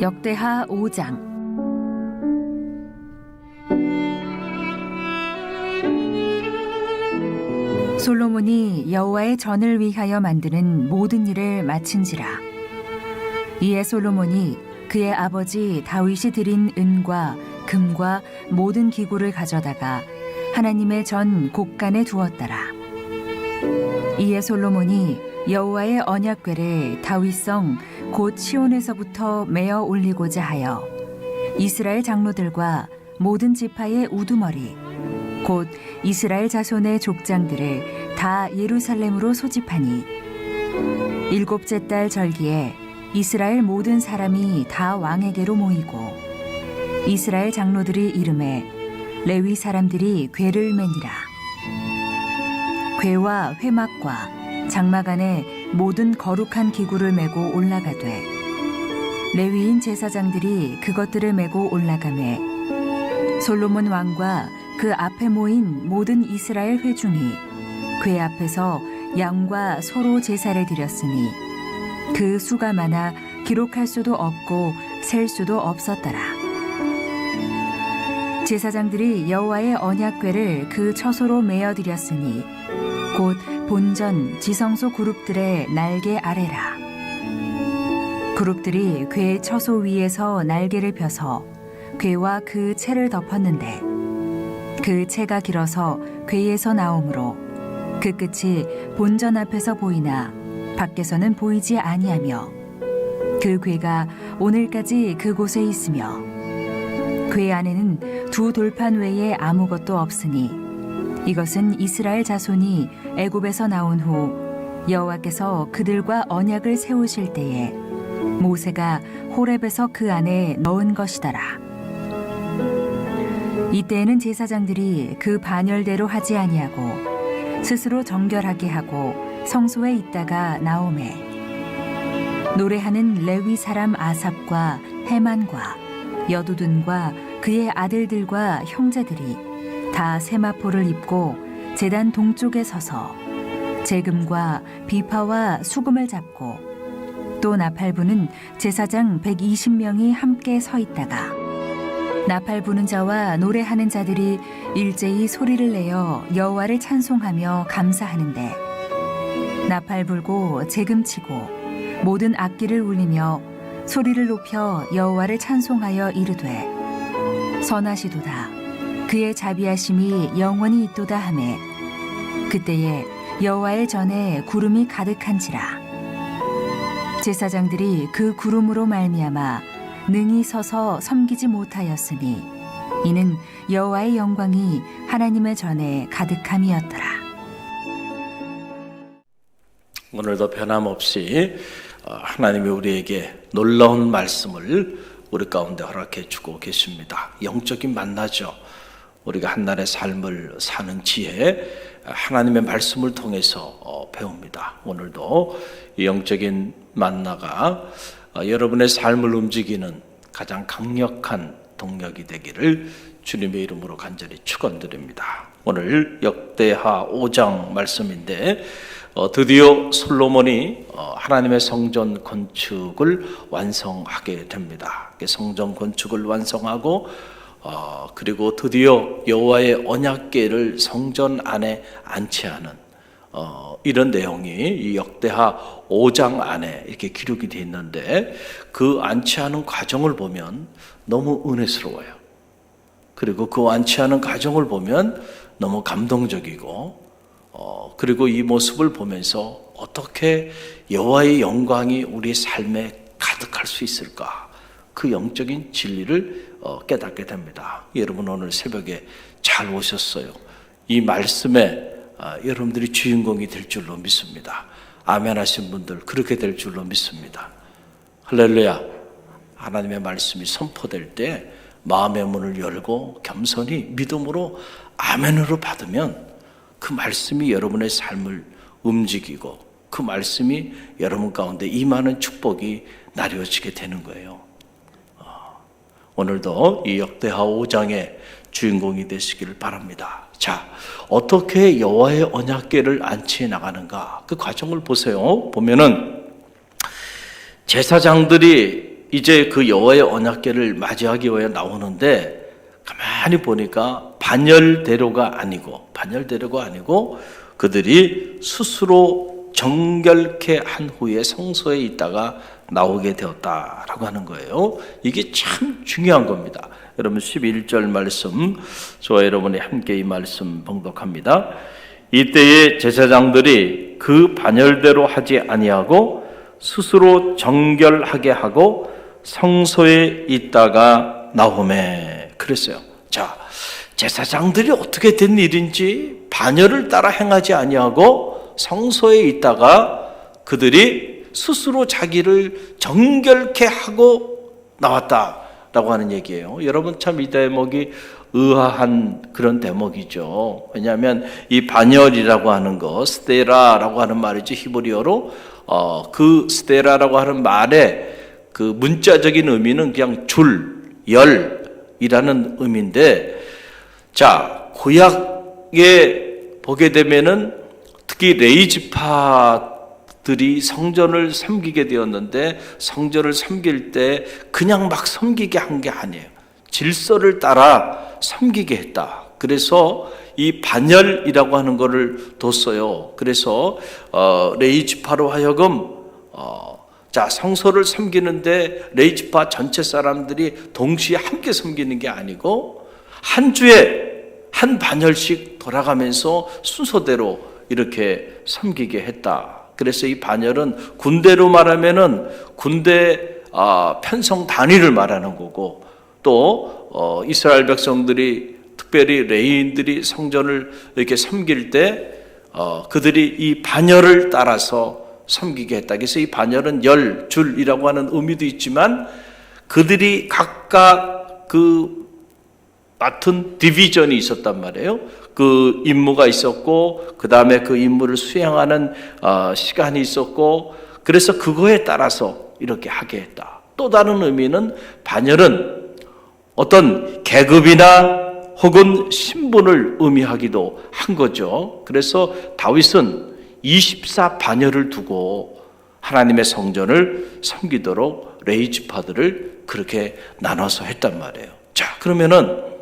역대하 5장. 솔로몬이 여호와의 전을 위하여 만드는 모든 일을 마친지라. 이에 솔로몬이 그의 아버지 다윗이 드린 은과 금과 모든 기구를 가져다가 하나님의 전 곳간에 두었더라. 이에 솔로몬이 여호와의 언약궤를 다윗성 곧 시온에서부터 메어 올리고자 하여 이스라엘 장로들과 모든 지파의 우두머리 곧 이스라엘 자손의 족장들을 다 예루살렘으로 소집하니 일곱째 달 절기에 이스라엘 모든 사람이 다 왕에게로 모이고 이스라엘 장로들이 이름에 레위 사람들이 궤를 매니라. 궤와 회막과 장막 안에 모든 거룩한 기구를 메고 올라가되 레위인 제사장들이 그것들을 메고 올라가매 솔로몬 왕과 그 앞에 모인 모든 이스라엘 회중이 궤 앞에서 양과 소로 제사를 드렸으니 그 수가 많아 기록할 수도 없고 셀 수도 없었더라. 제사장들이 여호와의 언약궤를 그 처소로 메어 드렸으니 곧 본전 지성소 그룹들의 날개 아래라. 그룹들이 궤 처소 위에서 날개를 펴서 궤와 그 채를 덮었는데 그 채가 길어서 궤에서 나오므로 그 끝이 본전 앞에서 보이나 밖에서는 보이지 아니하며 그 궤가 오늘까지 그곳에 있으며 궤 안에는 두 돌판 외에 아무것도 없으니 이것은 이스라엘 자손이 애굽에서 나온 후 여호와께서 그들과 언약을 세우실 때에 모세가 호렙에서 그 안에 넣은 것이더라. 이때에는 제사장들이 그 반열대로 하지 아니하고 스스로 정결하게 하고 성소에 있다가 나오매 노래하는 레위 사람 아삽과 해만과 여두둔과 그의 아들들과 형제들이 다 세마포를 입고 제단 동쪽에 서서 재금과 비파와 수금을 잡고 또 나팔부는 제사장 120명이 함께 서 있다가 나팔 부는 자와 노래하는 자들이 일제히 소리를 내어 여호와를 찬송하며 감사하는데 나팔 불고 재금 치고 모든 악기를 울리며 소리를 높여 여호와를 찬송하여 이르되 선하시도다 그의 자비하심이 영원히 있도다 하매 그때에 여호와의 전에 구름이 가득한지라 제사장들이 그 구름으로 말미암아 능히 서서 섬기지 못하였으니 이는 여호와의 영광이 하나님의 전에 가득함이었더라. 오늘도 변함없이 어, 하나님이 우리에게 놀라운 말씀을 우리 가운데 허락해 주고 계십니다. 영적인 만나죠. 우리가 한날의 삶을 사는 지혜 하나님의 말씀을 통해서 어, 배웁니다. 오늘도 이 영적인 만나가 어, 여러분의 삶을 움직이는 가장 강력한 동력이 되기를 주님의 이름으로 간절히 축원드립니다. 오늘 역대하 5장 말씀인데 어, 드디어 솔로몬이 어, 하나님의 성전 건축을 완성하게 됩니다. 성전 건축을 완성하고 어, 그리고 드디어 여호와의 언약궤를 성전 안에 안치하는 어, 이런 내용이 이 역대하 5장 안에 이렇게 기록이 되어 있는데 그 안치하는 과정을 보면 너무 은혜스러워요. 그리고 그 안치하는 과정을 보면 너무 감동적이고 어, 그리고 이 모습을 보면서 어떻게 여호와의 영광이 우리 삶에 가득할 수 있을까? 그 영적인 진리를 어, 깨닫게 됩니다. 여러분 오늘 새벽에 잘 오셨어요. 이 말씀에 아, 여러분들이 주인공이 될 줄로 믿습니다. 아멘 하신 분들 그렇게 될 줄로 믿습니다. 할렐루야. 하나님의 말씀이 선포될 때 마음의 문을 열고 겸손히 믿음으로 아멘으로 받으면 그 말씀이 여러분의 삶을 움직이고 그 말씀이 여러분 가운데 임하는 축복이 나뉘어지게 되는 거예요. 어, 오늘도 이 역대하 5장의 주인공이 되시기를 바랍니다. 자, 어떻게 여호와의 언약궤를 안치해 나가는가? 그 과정을 보세요. 보면은 제사장들이 이제 그 여호와의 언약궤를 맞이하기 위해 나오는데 가만히 보니까 반열대로가 아니고 반열대로가 아니고 그들이 스스로 정결케 한 후에 성소에 있다가 나오게 되었다라고 하는 거예요. 이게 참 중요한 겁니다. 여러분 11절 말씀 저와 여러분이 함께 이 말씀 봉독합니다. 이때에 제사장들이 그 반열대로 하지 아니하고 스스로 정결하게 하고 성소에 있다가 나오매 그랬어요. 자, 제사장들이 어떻게 된 일인지 반열을 따라 행하지 아니하고 성소에 있다가 그들이 스스로 자기를 정결케 하고 나왔다라고 하는 얘기예요. 여러분 참 이 대목이 의아한 그런 대목이죠. 왜냐하면 이 반열이라고 하는 거, 스테라라고 하는 말이죠. 히브리어로 어, 그 스테라라고 하는 말의 그 문자적인 의미는 그냥 줄, 열이라는 의미인데, 자 구약에 보게 되면은 특히 레이지파 들이 성전을 섬기게 되었는데 성전을 섬길 때 그냥 막 섬기게 한 게 아니에요. 질서를 따라 섬기게 했다. 그래서 이 반열이라고 하는 것을 뒀어요. 그래서 어, 레이 지파로 하여금 어, 자 성소를 섬기는데 레이 지파 전체 사람들이 동시에 함께 섬기는 게 아니고 한 주에 한 반열씩 돌아가면서 순서대로 이렇게 섬기게 했다. 그래서 이 반열은 군대로 말하면은 군대 아, 편성 단위를 말하는 거고 또 어, 이스라엘 백성들이 특별히 레인들이 성전을 이렇게 섬길 때 어, 그들이 이 반열을 따라서 섬기게 했다. 그래서 이 반열은 열 줄이라고 하는 의미도 있지만 그들이 각각 그 맡은 디비전이 있었단 말이에요. 그 임무가 있었고 그 다음에 그 임무를 수행하는 어, 시간이 있었고 그래서 그거에 따라서 이렇게 하게 했다. 또 다른 의미는 반열은 어떤 계급이나 혹은 신분을 의미하기도 한 거죠. 그래서 다윗은 24 반열을 두고 하나님의 성전을 섬기도록 레이지파들을 그렇게 나눠서 했단 말이에요. 자, 그러면은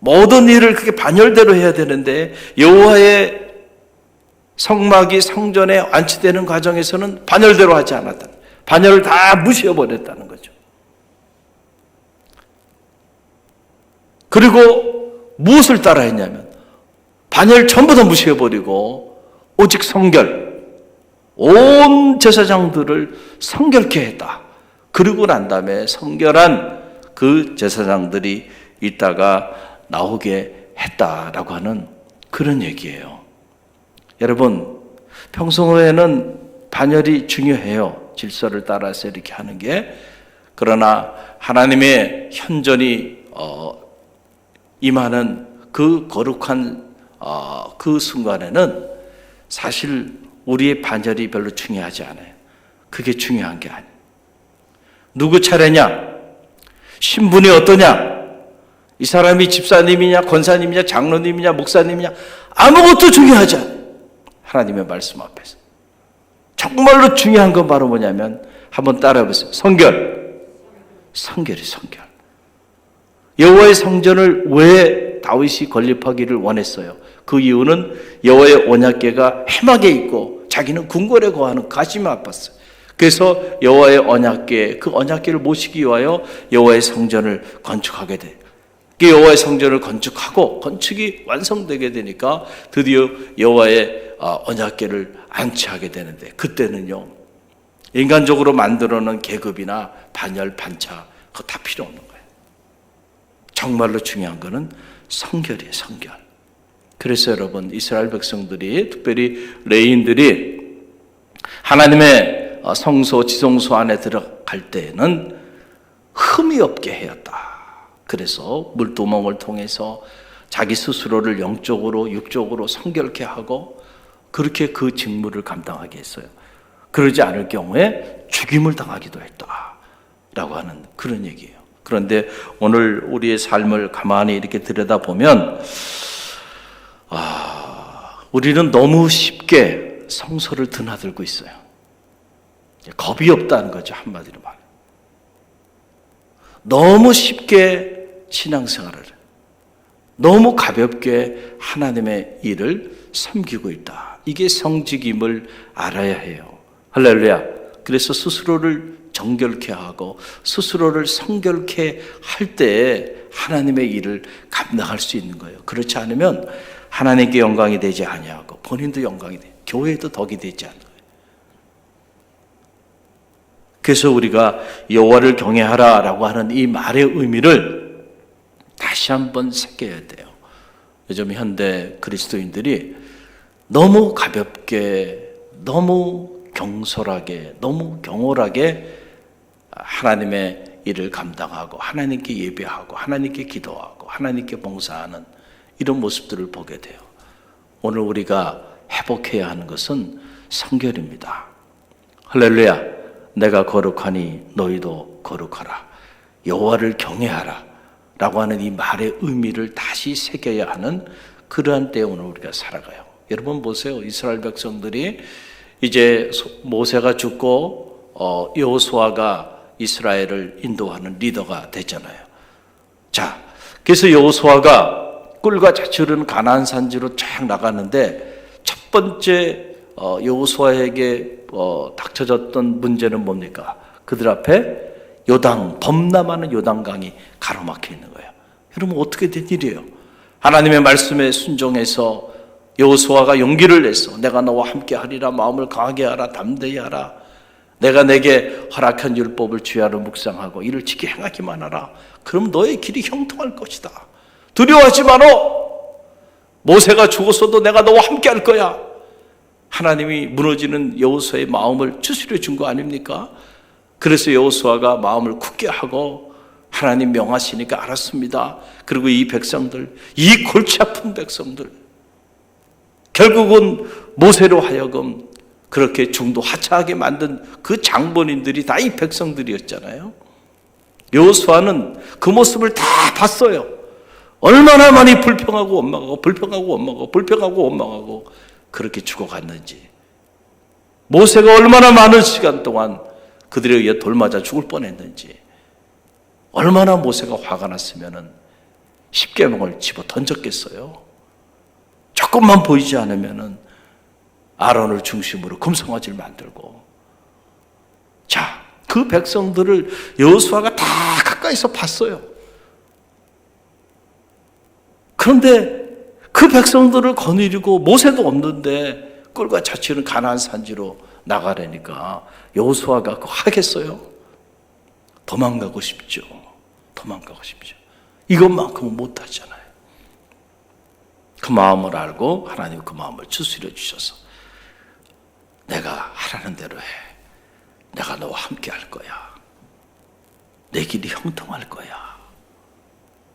모든 일을 그렇게 반열대로 해야 되는데 여호와의 성막이 성전에 안치되는 과정에서는 반열대로 하지 않았다. 반열을 다 무시해 버렸다는 거죠. 그리고 무엇을 따라 했냐면 반열 전부 다 무시해 버리고 오직 성결 온 제사장들을 성결케 했다. 그리고 난 다음에 성결한 그 제사장들이 있다가 나오게 했다라고 하는 그런 얘기예요. 여러분, 평소에는 반열이 중요해요. 질서를 따라서 이렇게 하는 게. 그러나 하나님의 현전이 어, 임하는 그 거룩한 어, 그 순간에는 사실 우리의 반열이 별로 중요하지 않아요. 그게 중요한 게 아니에요. 누구 차례냐? 신분이 어떠냐? 이 사람이 집사님이냐, 권사님이냐, 장로님이냐, 목사님이냐, 아무것도 중요하지 않아요. 하나님의 말씀 앞에서. 정말로 중요한 건 바로 뭐냐면, 한번 따라해 보세요. 성결. 성결이 성결. 여호와의 성전을 왜 다윗이 건립하기를 원했어요? 그 이유는 여호와의 언약궤가 해막에 있고 자기는 궁궐에 거하는 가슴이 아팠어요. 그래서 여호와의 언약궤 그 언약궤를 모시기 위하여 여호와의 성전을 건축하게 돼. 그 여호와의 성전을 건축하고 건축이 완성되게 되니까 드디어 여호와의 아, 언약궤를 안치하게 되는데 그때는요 인간적으로 만들어놓은 계급이나 반열 반차 그거 다 필요 없는 거예요. 정말로 중요한 거는 성결이에요, 성결. 그래서 여러분 이스라엘 백성들이 특별히 레인들이 하나님의 어, 성소 지성소 안에 들어갈 때에는 흠이 없게 해였다. 그래서 물두멍을 통해서 자기 스스로를 영적으로 육적으로 성결케 하고 그렇게 그 직무를 감당하게 했어요. 그러지 않을 경우에 죽임을 당하기도 했다라고 하는 그런 얘기예요. 그런데 오늘 우리의 삶을 가만히 이렇게 들여다보면 아, 우리는 너무 쉽게 성소를 드나들고 있어요. 겁이 없다는 거죠, 한마디로 말. 너무 쉽게 신앙생활을 너무 가볍게 하나님의 일을 섬기고 있다. 이게 성직임을 알아야 해요. 할렐루야. 그래서 스스로를 정결케 하고 스스로를 성결케 할때 하나님의 일을 감당할 수 있는 거예요. 그렇지 않으면 하나님께 영광이 되지 아니하고 본인도 영광이 돼. 교회도 덕이 되지 거예요. 그래서 우리가 여호와를 경외하라라고 하는 이 말의 의미를 다시 한번 새겨야 돼요. 요즘 현대 그리스도인들이 너무 가볍게, 너무 경솔하게, 너무 경홀하게 하나님의 일을 감당하고 하나님께 예배하고 하나님께 기도하고 하나님께 봉사하는 이런 모습들을 보게 돼요. 오늘 우리가 회복해야 하는 것은 성결입니다. 할렐루야. 내가 거룩하니 너희도 거룩하라. 여호와를 경외하라. 라고 하는 이 말의 의미를 다시 새겨야 하는 그러한 때에 오늘 우리가 살아가요. 여러분 보세요. 이스라엘 백성들이 이제 소- 모세가 죽고 어, 여호수아가 이스라엘을 인도하는 리더가 됐잖아요. 자, 그래서 여호수아가 꿀과 흐르는 가나안 산지로 쫙 나가는데 첫 번째 어, 여호수아에게 어, 닥쳐졌던 문제는 뭡니까? 그들 앞에 요당 범람하는 요단강이 가로막혀 있는 거예요. 여러분 어떻게 된 일이에요? 하나님의 말씀에 순종해서 여호수아가 용기를 내서 내가 너와 함께 하리라 마음을 강하게 하라 담대히 하라 내가 내게 허락한 율법을 주야로 묵상하고 이를 지키 행하기만 하라 그럼 너의 길이 형통할 것이다 두려워하지 마라 모세가 죽었어도 내가 너와 함께 할 거야 하나님이 무너지는 여호수아의 마음을 추스려 준 거 아닙니까? 그래서 여호수아가 마음을 굳게 하고 하나님 명하시니까 알았습니다. 그리고 이 백성들, 이 골치 아픈 백성들, 결국은 모세로 하여금 그렇게 중도 하차하게 만든 그 장본인들이 다 이 백성들이었잖아요. 여호수아는 그 모습을 다 봤어요. 얼마나 많이 불평하고 원망하고 불평하고 원망하고 불평하고 원망하고 그렇게 죽어갔는지. 모세가 얼마나 많은 시간 동안 그들에 의해 돌맞아 죽을 뻔했는지. 얼마나 모세가 화가 났으면은 십계명을 집어 던졌겠어요. 조금만 보이지 않으면은 아론을 중심으로 금송아지를 만들고 자, 그 백성들을 여호수아가 다 가까이서 봤어요. 그런데 그 백성들을 거느리고 모세도 없는데 꿀과 자취는 가나안 산지로 나가려니까 여호수아가 그거 하겠어요? 도망가고 싶죠. 도망가고 싶죠. 이것만큼은 못 하잖아요. 그 마음을 알고 하나님 그 마음을 추스려 주셔서 내가 하라는 대로 해. 내가 너와 함께 할 거야. 내 길이 형통할 거야.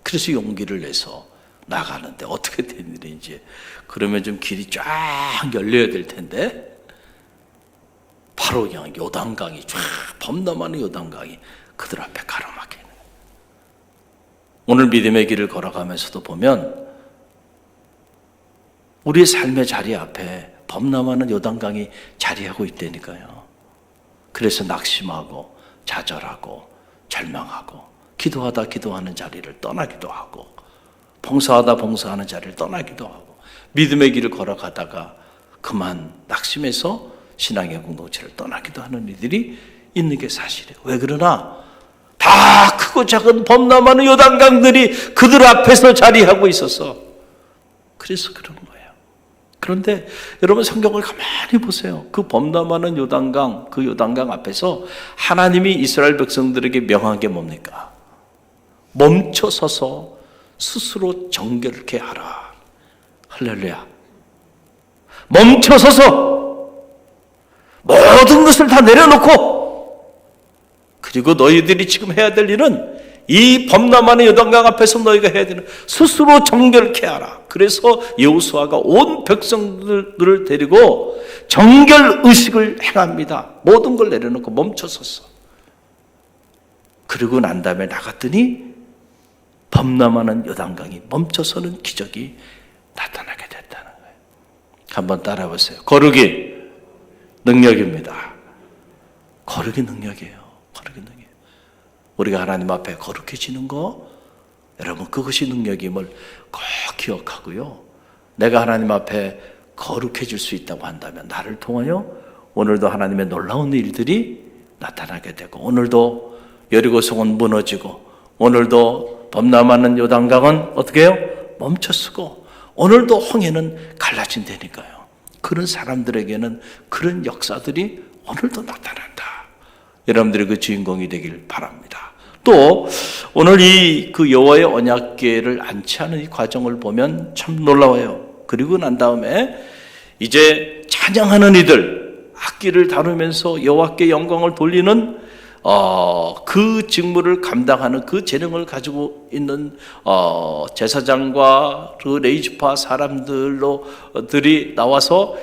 그래서 용기를 내서 나가는데 어떻게 된 일인지 그러면 좀 길이 쫙 열려야 될 텐데 바로 그냥 요단강이 쫙 범람하는 요단강이 그들 앞에 가로막혀 있는. 오늘 믿음의 길을 걸어가면서도 보면 우리의 삶의 자리 앞에 범람하는 요단강이 자리하고 있다니까요. 그래서 낙심하고 좌절하고 절망하고 기도하다 기도하는 자리를 떠나기도 하고 봉사하다 봉사하는 자리를 떠나기도 하고 믿음의 길을 걸어가다가 그만 낙심해서 신앙의 공동체를 떠나기도 하는 이들이 있는 게 사실이에요. 왜 그러나 다 크고 작은 범람하는 요단강들이 그들 앞에서 자리하고 있어서 그래서 그런 거예요. 그런데 여러분 성경을 가만히 보세요. 그 범람하는 요단강, 그 요단강 앞에서 하나님이 이스라엘 백성들에게 명한 게 뭡니까? 멈춰 서서 스스로 정결케 하라. 할렐루야. 멈춰 서서 모든 것을 다 내려놓고 그리고 너희들이 지금 해야 될 일은 이 범람하는 여단강 앞에서 너희가 해야 되는 스스로 정결케 하라. 그래서 여호수아가 온 백성들을 데리고 정결 의식을 행합니다. 모든 걸 내려놓고 멈춰섰어. 그리고 난 다음에 나갔더니 범람하는 여단강이 멈춰서는 기적이 나타나게 됐다는 거예요. 한번 따라 보세요. 거룩이 능력입니다. 거룩이 능력이에요. 거룩이 능력. 우리가 하나님 앞에 거룩해지는 거 여러분 그것이 능력임을 꼭 기억하고요. 내가 하나님 앞에 거룩해질 수 있다고 한다면 나를 통하여 오늘도 하나님의 놀라운 일들이 나타나게 되고 오늘도 여리고성은 무너지고 오늘도 범람하는 요단강은 어떻게 해요? 멈춰서고 오늘도 홍해는 갈라진다니까요. 그런 사람들에게는 그런 역사들이 오늘도 나타난다. 여러분들이 그 주인공이 되길 바랍니다. 또 오늘 이 그 여호와의 언약궤를 안치하는 이 과정을 보면 참 놀라워요. 그리고 난 다음에 이제 찬양하는 이들 악기를 다루면서 여호와께 영광을 돌리는 어, 그 직무를 감당하는 그 재능을 가지고 있는 어, 제사장과 그 레이지파 사람들로들이 나와서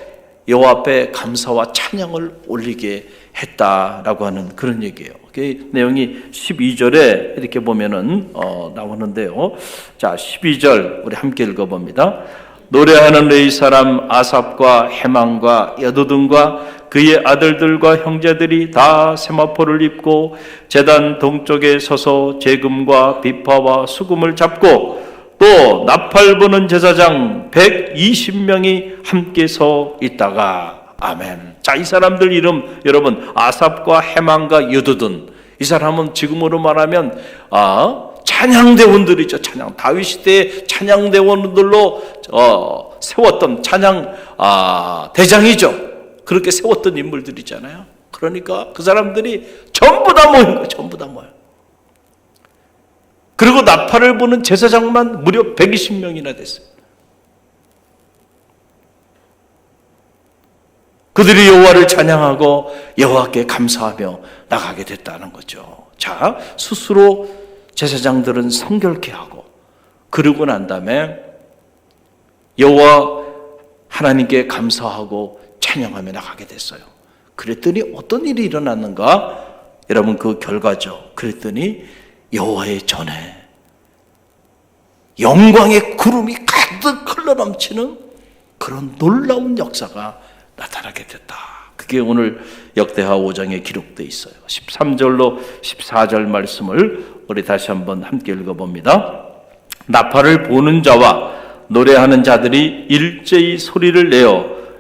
여호와 앞에 감사와 찬양을 올리게 했다라고 하는 그런 얘기예요. 그 내용이 12절에 이렇게 보면은 어, 나오는데요. 자, 12절 우리 함께 읽어봅니다. 노래하는 레이 사람 아삽과 해망과 여두둔과 그의 아들들과 형제들이 다 세마포를 입고 제단 동쪽에 서서 재금과 비파와 수금을 잡고 또 나팔 부는 제사장 120명이 함께 서 있다가 아멘. 자, 이 사람들 이름 여러분 아삽과 해망과 여두둔 이 사람은 지금으로 말하면 아 찬양대원들이죠. 찬양 다윗 시대의 찬양대원들로 어, 세웠던 찬양 아, 대장이죠. 그렇게 세웠던 인물들이잖아요. 그러니까 그 사람들이 전부 다 모인 거예요. 전부 다 모여. 그리고 나팔을 부는 제사장만 무려 120명이나 됐어요. 그들이 여호와를 찬양하고 여호와께 감사하며 나가게 됐다는 거죠. 자, 스스로 제사장들은 성결케 하고 그러고 난 다음에 여호와 하나님께 감사하고 찬양하며 나가게 됐어요. 그랬더니 어떤 일이 일어났는가? 여러분 그 결과죠. 그랬더니 여호와의 전에 영광의 구름이 가득 흘러넘치는 그런 놀라운 역사가 나타나게 됐다. 그게 오늘 역대하 5장에 기록되어 있어요. 13절로 14절 말씀을 우리 다시 한번 함께 읽어봅니다. 나팔을 보는 자와 노래하는 자들이 일제히 소리를 내어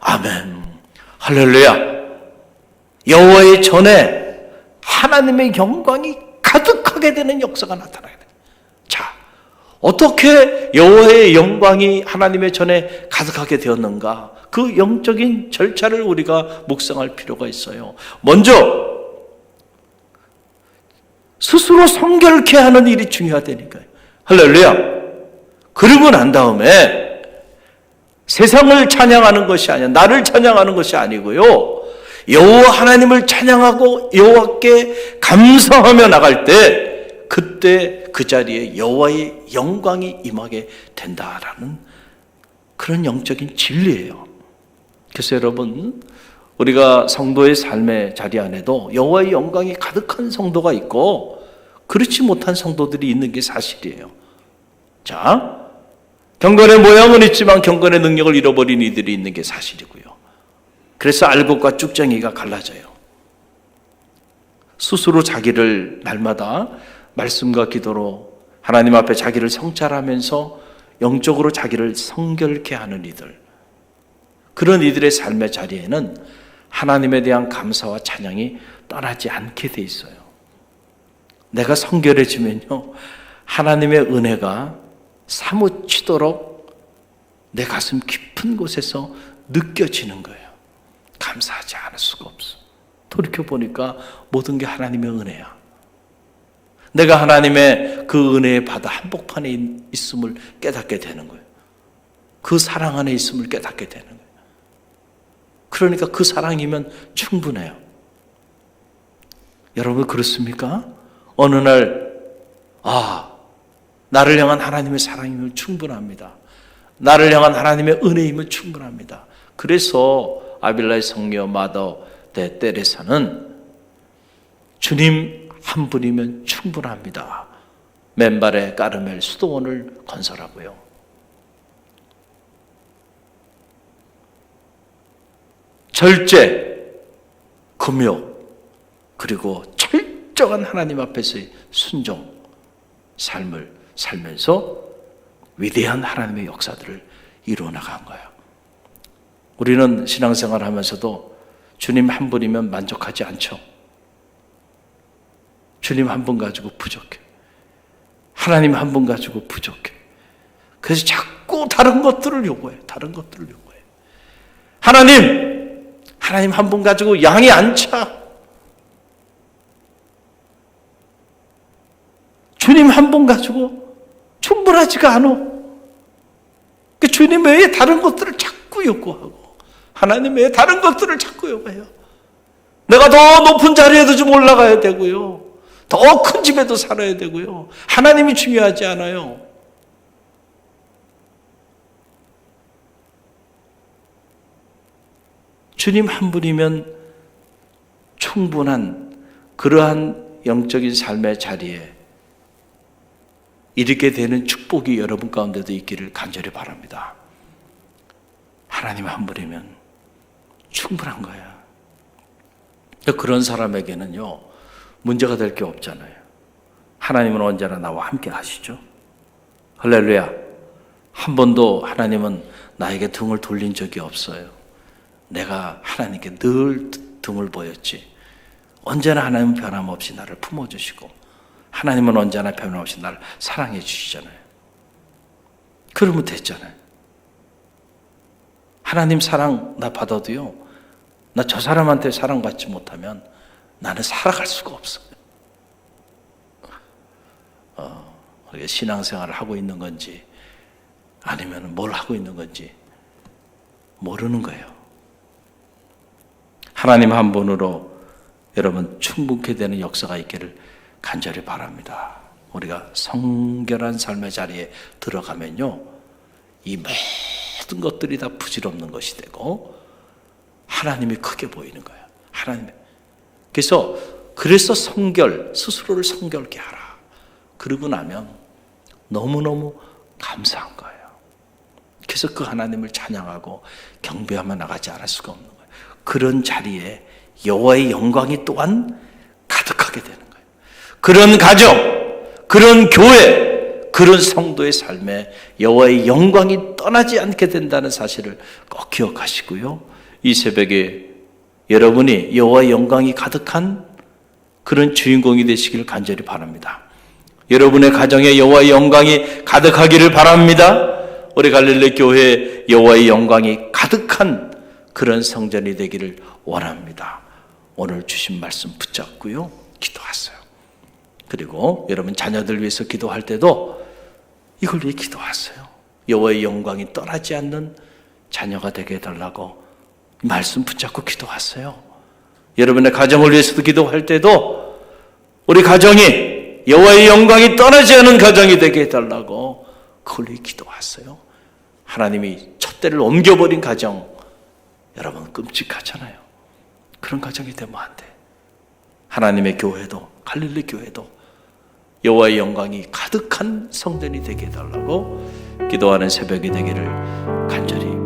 아멘 할렐루야 여호와의 전에 하나님의 영광이 가득하게 되는 역사가 나타나게 돼. 자, 어떻게 여호와의 영광이 하나님의 전에 가득하게 되었는가? 그 영적인 절차를 우리가 묵상할 필요가 있어요. 먼저 스스로 성결케 하는 일이 중요하다니까요. 할렐루야. 그러고 난 다음에 세상을 찬양하는 것이 아니야. 나를 찬양하는 것이 아니고요. 여호와 하나님을 찬양하고 여호와께 감사하며 나갈 때 그때 그 자리에 여호와의 영광이 임하게 된다라는 그런 영적인 진리예요. 그래서 여러분 우리가 성도의 삶의 자리 안에도 여호와의 영광이 가득한 성도가 있고 그렇지 못한 성도들이 있는 게 사실이에요. 자, 경건의 모양은 있지만 경건의 능력을 잃어버린 이들이 있는 게 사실이고요. 그래서 알곡과 쭉정이가 갈라져요. 스스로 자기를 날마다 말씀과 기도로 하나님 앞에 자기를 성찰하면서 영적으로 자기를 성결케 하는 이들. 그런 이들의 삶의 자리에는 하나님에 대한 감사와 찬양이 떠나지 않게 돼 있어요. 내가 성결해지면요. 하나님의 은혜가 사무치도록 내 가슴 깊은 곳에서 느껴지는 거예요. 감사하지 않을 수가 없어. 돌이켜 보니까 모든 게 하나님의 은혜야. 내가 하나님의 그 은혜의 바다 한복판에 있음을 깨닫게 되는 거예요. 그 사랑 안에 있음을 깨닫게 되는 거예요. 그러니까 그 사랑이면 충분해요. 여러분 그렇습니까? 어느 날 아, 나를 향한 하나님의 사랑이면 충분합니다. 나를 향한 하나님의 은혜이면 충분합니다. 그래서 아빌라의 성녀 마더 데 때레사는 주님 한 분이면 충분합니다. 맨발의 까르멜 수도원을 건설하고요. 절제, 금욕, 그리고 철저한 하나님 앞에서의 순종, 삶을 살면서 위대한 하나님의 역사들을 이루어 나간 거예요. 우리는 신앙생활 하면서도 주님 한 분이면 만족하지 않죠. 주님 한 분 가지고 부족해. 하나님 한 분 가지고 부족해. 그래서 자꾸 다른 것들을 요구해. 다른 것들을 요구해. 하나님, 하나님 한 분 가지고 양이 안 차. 주님 한 분 가지고 충분하지가 않아. 그 주님 외에 다른 것들을 자꾸 요구하고 하나님 외에 다른 것들을 자꾸 요구해요. 내가 더 높은 자리에도 좀 올라가야 되고요. 더 큰 집에도 살아야 되고요. 하나님이 중요하지 않아요. 주님 한 분이면 충분한 그러한 영적인 삶의 자리에 이르게 되는 축복이 여러분 가운데도 있기를 간절히 바랍니다. 하나님 한 분이면 충분한 거야. 그런 사람에게는요, 문제가 될 게 없잖아요. 하나님은 언제나 나와 함께 하시죠. 할렐루야. 한 번도 하나님은 나에게 등을 돌린 적이 없어요. 내가 하나님께 늘 등을 보였지. 언제나 하나님은 변함없이 나를 품어주시고, 하나님은 언제나 변함없이 나를 사랑해 주시잖아요. 그러면 됐잖아요. 하나님 사랑 나 받아도요, 나 저 사람한테 사랑받지 못하면 나는 살아갈 수가 없어요. 어, 신앙생활을 하고 있는 건지, 아니면 뭘 하고 있는 건지 모르는 거예요. 하나님 한 분으로 여러분 충분케 되는 역사가 있기를 간절히 바랍니다. 우리가 성결한 삶의 자리에 들어가면요, 이 모든 것들이 다 부질없는 것이 되고 하나님이 크게 보이는 거예요. 하나님. 그래서 그래서 성결 스스로를 성결케 하라. 그러고 나면 너무 너무 감사한 거예요. 그래서 그 하나님을 찬양하고 경배하며 나가지 않을 수가 없는 거예요. 그런 자리에 여호와의 영광이 또한 가득하게 되는 거예요. 그런 가정, 그런 교회, 그런 성도의 삶에 여호와의 영광이 떠나지 않게 된다는 사실을 꼭 기억하시고요. 이 새벽에 여러분이 여호와의 영광이 가득한 그런 주인공이 되시길 간절히 바랍니다. 여러분의 가정에 여호와의 영광이 가득하기를 바랍니다. 우리 갈릴리 교회 여호와의 영광이 가득한 그런 성전이 되기를 원합니다. 오늘 주신 말씀 붙잡고요. 기도하세요. 그리고 여러분 자녀들 위해서 기도할 때도 이걸 위해 기도하세요. 여호와의 영광이 떠나지 않는 자녀가 되게 해달라고 말씀 붙잡고 기도하세요. 여러분의 가정을 위해서도 기도할 때도 우리 가정이 여호와의 영광이 떠나지 않은 가정이 되게 해달라고 그걸 위해 기도하세요. 하나님이 촛대를 옮겨버린 가정 여러분 끔찍하잖아요. 그런 가정이 되면 안 돼. 하나님의 교회도 갈릴리 교회도 여호와의 영광이 가득한 성전이 되게 해달라고 기도하는 새벽이 되기를 간절히.